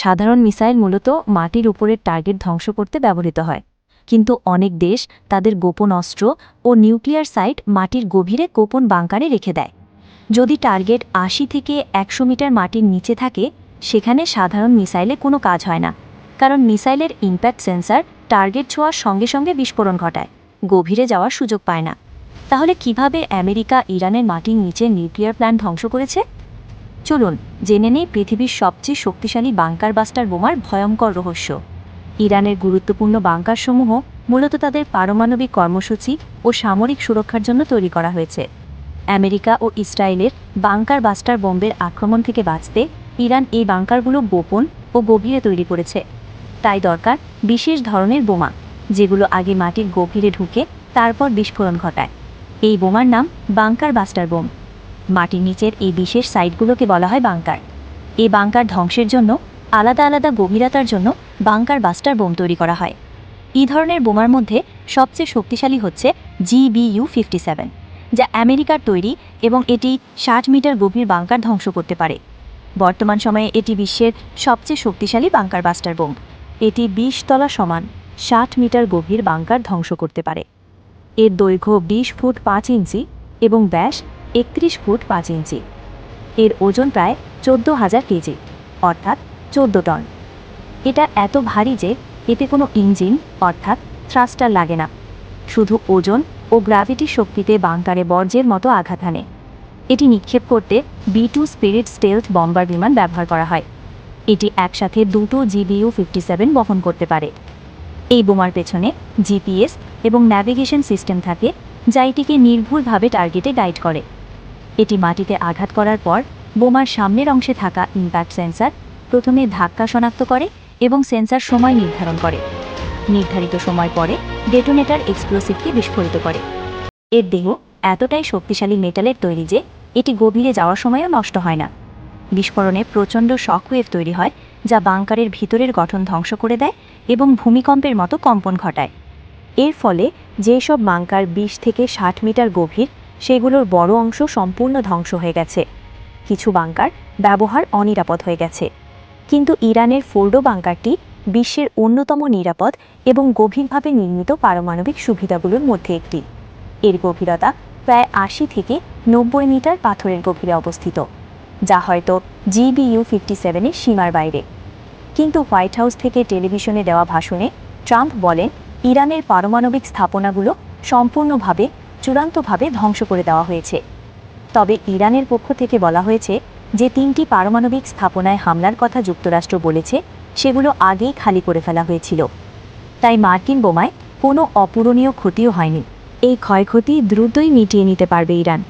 সাধারণ মিসাইল মূলত মাটির উপরের টার্গেট ধ্বংস করতে ব্যবহৃত হয়। কিন্তু অনেক দেশ তাদের গোপন অস্ত্র ও নিউক্লিয়ার সাইট মাটির গভীরে গোপন বাংকারে রেখে দেয়। যদি টার্গেট আশি থেকে একশো মিটার মাটির নিচে থাকে, সেখানে সাধারণ মিসাইলে কোনো কাজ হয় না। কারণ মিসাইলের ইম্প্যাক্ট সেন্সার টার্গেট ছোঁয়ার সঙ্গে সঙ্গে বিস্ফোরণ ঘটায়, গভীরে যাওয়ার সুযোগ পায় না। তাহলে কীভাবে আমেরিকা ইরানের মাটির নিচে নিউক্লিয়ার প্ল্যান্ট ধ্বংস করেছে? চলুন, জেনে নেই পৃথিবীর সবচেয়ে শক্তিশালী বাংকার বাস্টার বোমার ভয়ঙ্কর রহস্য। ইরানের গুরুত্বপূর্ণ বাংকারসমূহ মূলত তাদের পারমাণবিক কর্মসূচি ও সামরিক সুরক্ষার জন্য তৈরি করা হয়েছে। আমেরিকা ও ইসরায়েলের বাংকার বাস্টার বোম্বের আক্রমণ থেকে বাঁচতে ইরান এই বাংকারগুলো গোপন ও গভীরে তৈরি করেছে। তাই দরকার বিশেষ ধরনের বোমা, যেগুলো আগে মাটির গভীরে ঢুকে তারপর বিস্ফোরণ ঘটায়। এই বোমার নাম বাংকার বাস্টার বোম। মাটির নিচের এই বিশেষ সাইটগুলোকে বলা হয় বাংকার। এই বাংকার ধ্বংসের জন্য, আলাদা আলাদা গভীরতার জন্য বাংকার বাস্টার বোম তৈরি করা হয়। এই ধরনের বোমার মধ্যে সবচেয়ে শক্তিশালী হচ্ছে জিবিইউ ফিফটি সেভেন, যা আমেরিকার তৈরি এবং এটি ষাট মিটার গভীর বাংকার ধ্বংস করতে পারে। বর্তমান সময়ে এটি বিশ্বের সবচেয়ে শক্তিশালী বাংকার বাস্টার বোম। এটি বিশ তলা সমান ষাট মিটার গভীর বাংকার ধ্বংস করতে পারে। এর দৈর্ঘ্য বিশ ফুট পাঁচ ইঞ্চি এবং ব্যাস একত্রিশ ফুট পাঁচ ইঞ্চি। এর ওজন প্রায় চোদ্দ হাজার কেজি, অর্থাৎ চোদ্দ টন। এটা এত ভারী যে এতে কোনো ইঞ্জিন, অর্থাৎ থ্রাস্টার লাগে না। শুধু ওজন ও গ্র্যাভিটি শক্তিতে বাংকারে বর্জ্যের মতো আঘাত হানে। এটি নিক্ষেপ করতে B two spirit stealth bomber বিমান ব্যবহার করা হয়। এটি একসাথে দুটো জিবিইউ ফিফটি সেভেন বহন করতে পারে। এই বোমার পেছনে জিপিএস এবং ন্যাভিগেশন সিস্টেম থাকে, যা এটিকে নির্ভুলভাবে টার্গেটে গাইড করে। এটি মাটিতে আঘাত করার পর বোমার সামনের অংশে থাকা ইম্প্যাক্ট সেন্সার প্রথমে ধাক্কা শনাক্ত করে এবং সেন্সার সময় নির্ধারণ করে। নির্ধারিত সময় পরে ডেটোনেটার এক্সপ্লোসিভকে বিস্ফোরিত করে। এর দেহ এতটাই শক্তিশালী মেটালের তৈরি যে এটি গভীরে যাওয়ার সময়ও নষ্ট হয় না। বিস্ফোরণে প্রচণ্ড শকওয়েভ তৈরি হয়, যা বাংকারের ভিতরের গঠন ধ্বংস করে দেয় এবং ভূমিকম্পের মতো কম্পন ঘটায়। এর ফলে যেসব বাংকার বিশ থেকে ষাট মিটার গভীর সেগুলোর বড় অংশ সম্পূর্ণ ধ্বংস হয়ে গেছে। কিছু বাংকার ব্যবহার অনিরাপদ হয়ে গেছে। কিন্তু ইরানের ফোর্ডো বাংকারটি বিশ্বের অন্যতম নিরাপদ এবং গভীরভাবে নির্মিত পারমাণবিক সুবিধাগুলোর মধ্যে একটি। এর গভীরতা প্রায় আশি থেকে নব্বই মিটার পাথরের গভীরে অবস্থিত, যা হয়তো জিবিইউ ফিফটি সেভেনের সীমার বাইরে। কিন্তু হোয়াইট হাউস থেকে টেলিভিশনে দেওয়া ভাষণে ট্রাম্প বলেন, ইরানের পারমাণবিক স্থাপনাগুলো সম্পূর্ণভাবে চূড়ান্তভাবে ধ্বংস করে দেওয়া হয়েছে। তবে ইরানের পক্ষ থেকে বলা হয়েছে যে তিনটি পারমাণবিক স্থাপনায় হামলার কথা যুক্তরাষ্ট্র বলেছে, সেগুলো আগেই খালি করে ফেলা হয়েছিল। তাই মার্কিন বোমায় কোনো অপূরণীয় ক্ষতিও হয়নি। এই ক্ষয়ক্ষতি দ্রুতই মিটিয়ে নিতে পারবে ইরান।